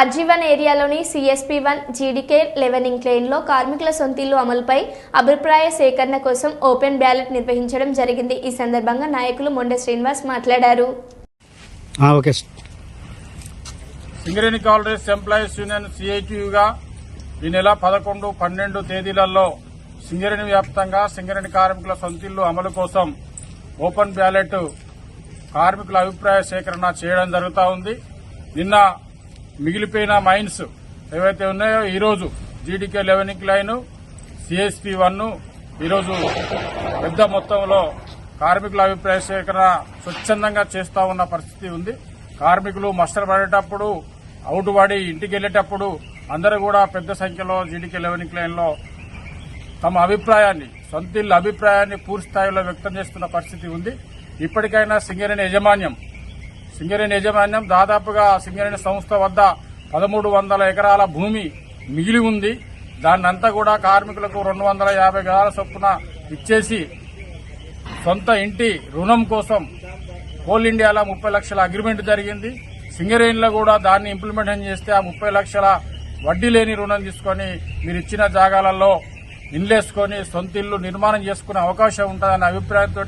అర్జీవన్ ఏరియాలోని CSP one GDK eleven క్లెయిన్లో కార్మికుల సొంతిల్లు అమలుపై అభిప్రాయ సేకరణ కోసం ఓపెన్ బ్యాలెట్ నిర్వహించడం జరిగింది. ఈ సందర్భంగా నాయకులు మొండె శ్రీనివాస్ మాట్లాడారు. ఆ, okay Singareni collieries employees union సిఐటియుగా ఈ నెల పదకొండు పన్నెండు తేదీలలో సింగరేణి వ్యాప్తంగా సింగరేణి కార్మికుల సొంతిల్లు అమలు కోసం ఓపెన్ బ్యాలెట్ కార్మికుల అభిప్రాయ సేకరణ చేయడం జరుగుతూ ఉంది. నిన్న మిగిలిపోయిన మైన్స్ ఏవైతే ఉన్నాయో ఈరోజు GDK eleven line CSP one ఈరోజు పెద్ద మొత్తంలో కార్మికుల అభిప్రాయ సేకరణ స్వచ్ఛందంగా చేస్తా ఉన్న పరిస్థితి ఉంది. కార్మికులు మస్టర్ పడేటప్పుడు అవుట్ పడి ఇంటికి వెళ్ళేటప్పుడు అందరూ కూడా పెద్ద సంఖ్యలో జీడీకే లెవెనింగ్ లైన్లో తమ అభిప్రాయాన్ని సొంతిళ్ళ అభిప్రాయాన్ని పూర్తి స్థాయిలో వ్యక్తం చేస్తున్న పరిస్థితి ఉంది. ఇప్పటికైనా సింగరేణి యాజమాన్యం సింగరేణి యాజమాన్యం దాదాపుగా సింగరేణి సంస్థ వద్ద పదమూడు వందల ఎకరాల భూమి మిగిలి ఉంది. దాన్నంతా కూడా కార్మికులకు రెండు వందల యాభై గదాల చొప్పున ఇచ్చేసి సొంత ఇంటి రుణం కోసం కోల్ ఇండియాలో ముప్పై లక్షల అగ్రిమెంట్ జరిగింది. సింగరేణిలో కూడా దాన్ని ఇంప్లిమెంటేషన్ చేస్తే ఆ ముప్పై లక్షల వడ్డీ లేని రుణం తీసుకొని మీరు ఇచ్చిన జాగాలలో ఇల్లేసుకొని సొంత ఇల్లు నిర్మాణం చేసుకునే అవకాశం ఉంటుందనే అభిప్రాయంతో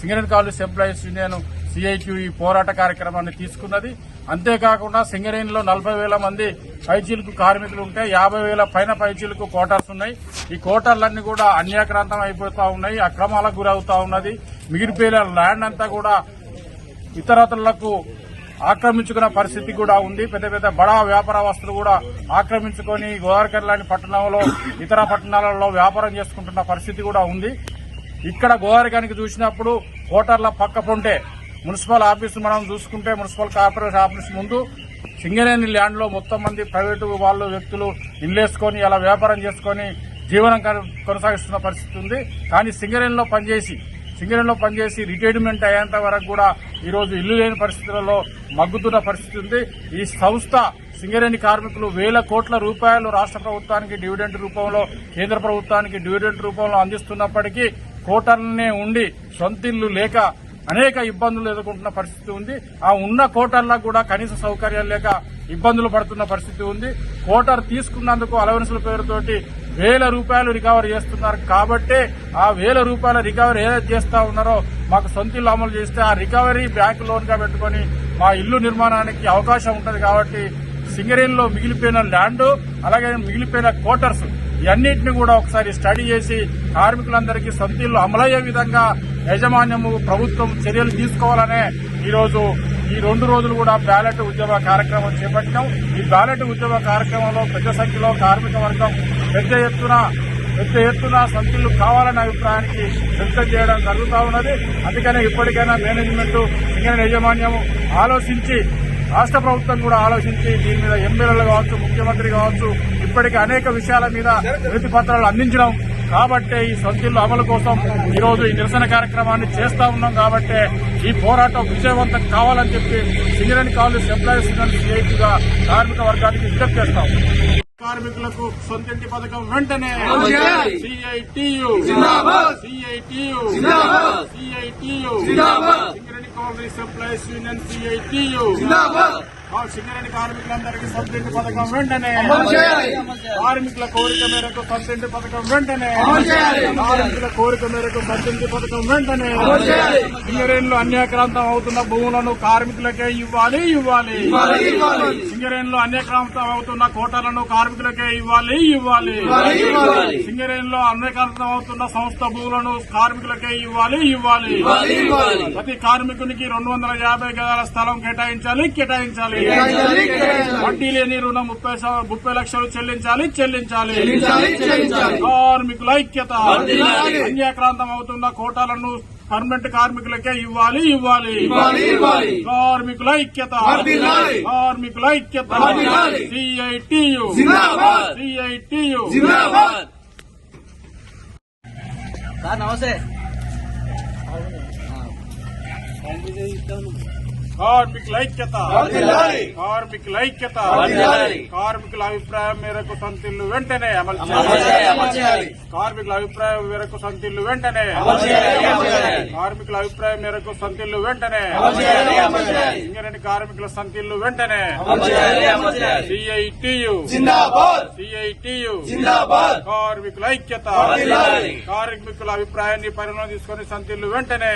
సింగరేణి కాలేజ్ ఎంప్లాయీస్ యూనియన్ సిఐక్యూ ఈ పోరాట కార్యక్రమాన్ని తీసుకున్నది. అంతేకాకుండా సింగరేణిలో నలభై వేల మంది పైచీలకు కార్మికులు ఉంటే యాభై వేల పైన పైచీలకు కోటర్స్ ఉన్నాయి. ఈ కోటర్లన్నీ కూడా అన్యాక్రాంతం అయిపోతా ఉన్నాయి అక్రమాలకు గురవుతా ఉన్నది. మిగిలిపోయిన ల్యాండ్ అంతా కూడా ఇతరతులకు ఆక్రమించుకున్న పరిస్థితి కూడా ఉంది. పెద్ద పెద్ద బడా వ్యాపార వస్తువులు కూడా ఆక్రమించుకొని గోదావరికర్ లాంటి పట్టణంలో ఇతర పట్టణాలలో వ్యాపారం చేసుకుంటున్న పరిస్థితి కూడా ఉంది. ఇక్కడ గోదావరికానికి చూసినప్పుడు కోటర్ల పక్క పొంటే మున్సిపల్ ఆఫీసు మనం చూసుకుంటే మున్సిపల్ కార్పొరేషన్ ఆఫీస్ ముందు సింగరేణి ల్యాండ్లో మొత్తం మంది ప్రైవేటు వాళ్ళు వ్యక్తులు ఇల్లేసుకొని అలా వ్యాపారం చేసుకొని జీవనం కొనసాగిస్తున్న పరిస్థితి ఉంది. కానీ సింగరేణిలో పనిచేసి సింగరేణిలో పనిచేసి రిటైర్మెంట్ అయ్యేంత వరకు కూడా ఈరోజు ఇల్లు లేని పరిస్థితులలో మగ్గుతున్న పరిస్థితి ఉంది. ఈ సంస్థ సింగరేణి కార్మికులు వేల కోట్ల రూపాయలు రాష్ట్ర ప్రభుత్వానికి డివిడెంట్ రూపంలో కేంద్ర ప్రభుత్వానికి డివిడెంట్ రూపంలో అందిస్తున్నప్పటికీ కోటర్లనే ఉండి సొంతిల్లు లేక అనేక ఇబ్బందులు ఎదుర్కొంటున్న పరిస్థితి ఉంది. ఆ ఉన్న కోటర్లకు కూడా కనీస సౌకర్యాలు లేక ఇబ్బందులు పడుతున్న పరిస్థితి ఉంది. కోటర్ తీసుకున్నందుకు అలవెన్సుల పేరుతోటి వేల రూపాయలు రికవర్ చేస్తున్నారు. కాబట్టే ఆ వేల రూపాయల రికవరీ ఏదైతే చేస్తా ఉన్నారో మాకు సొంత ఇల్లు అమలు చేస్తే ఆ రికవరీ బ్యాంక్ లోన్గా పెట్టుకుని మా ఇల్లు నిర్మాణానికి అవకాశం ఉంటుంది కాబట్టి సింగరేణిలో మిగిలిపోయిన ల్యాండ్ అలాగే మిగిలిపోయిన కోటర్స్ ఇవన్నింటిని కూడా ఒకసారి స్టడీ చేసి కార్మికులందరికీ సొంత ఇల్లు అమలయ్యే విధంగా యాజమాన్యము ప్రభుత్వం చర్యలు తీసుకోవాలనే ఈరోజు ఈ రెండు రోజులు కూడా బ్యాలెట్ ఉద్యమ కార్యక్రమం చేపట్టాం. ఈ బ్యాలెట్ ఉద్యమ కార్యక్రమంలో పెద్ద సంఖ్యలో కార్మిక వర్గం పెద్ద ఎత్తున పెద్ద ఎత్తున సంఖ్యలు కావాలనే అభిప్రాయానికి వ్యక్తం చేయడం జరుగుతూ ఉన్నది. అందుకనే ఇప్పటికైనా మేనేజ్మెంట్ సింగరేణి యాజమాన్యం ఆలోచించి రాష్ట్ర ప్రభుత్వం కూడా ఆలోచించి దీని మీద ఎమ్మెల్యేలు కావచ్చు ముఖ్యమంత్రి కావచ్చు ఇప్పటికే అనేక విషయాల మీద వినతి పత్రాలు అందించడం కాబట్టే ఈ సొంతిల్లు అమలు కోసం ఈ రోజు ఈ నిరసన కార్యక్రమాన్ని చేస్తా ఉన్నాం కాబట్టే ఈ పోరాటం విజయవంతం కావాలని చెప్పి సింగరేణి కాలేజ్ ఎంప్లాయీస్గా కార్మిక వర్గానికి విజ్ఞప్తి చేస్తాం కార్మికులకు సొంతింటి పథకం వెంటనే. CITU. CITU. CITU. Singareni collieries employees union CITU. Singareni కార్మికులందరికీ సొంతింటి పథకం వెంటనే. కార్మికుల కోరిక మేరకు సొంతింటి పథకం వెంటనే. కార్మికుల కోరిక మేరకు సొంతింటి పథకం వెంటనే. సింగరేణిలో అన్యాక్రాంతం అవుతున్న భూములను కార్మికులకే ఇవ్వాలి ఇవ్వాలి. సింగరేణిలో అన్యాక్రాంతం అవుతున్న కోటలను కార్మికులకే ఇవ్వాలి ఇవ్వాలి. సింగరేణిలో అన్యాక్రాంతం అవుతున్న సంస్థ భూములను కార్మికులకే ఇవ్వాలి ఇవ్వాలి. ప్రతి కార్మికునికి రెండు వందల యాభై గదాల స్థలం కేటాయించాలి కేటాయించాలి. వడ్డీ లేని రుణం ముప్పై ముప్పై లక్షలు చెల్లించాలి చెల్లించాలి. కార్మికుల ఐక్యత. అన్యాక్రాంతం అవుతున్న కోటాలను పర్మనెంట్ కార్మికులకే ఇవ్వాలి ఇవ్వాలి. కార్మికుల ఐక్యత. కార్మికుల ఐక్యత. సిఐటియు. సిఐటియు. సార్ నమస్తే. కార్మికుల ఐక్యత. కార్మికుల ఐక్యత. కార్మికుల అభిప్రాయం మేరకు సంతిల్లు వెంటనే అమలు చేయాలి. కార్మికుల అభిప్రాయం మేరకు సంతిల్లు వెంటనే. కార్మికుల అభిప్రాయం మేరకు సంతిల్లు వెంటనే. సింగరేణి కార్మికుల సంతిల్లు వెంటనే. సిఐటియు కార్మికుల ఐక్యత. కార్మికుల అభిప్రాయాన్ని పరిగణలో తీసుకొని సంతిల్లు వెంటనే.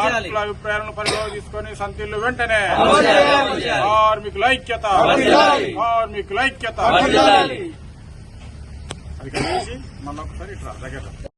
కార్మికుల అభిప్రాయాలను పరిగణలో తీసుకొని సంతిల్లు వెంటనే. కార్మికుల ఐక్యత. కార్మికుల ఐక్యత. అది కలిసి మళ్ళీ ఒకసారి ఇట్లా దగ్గర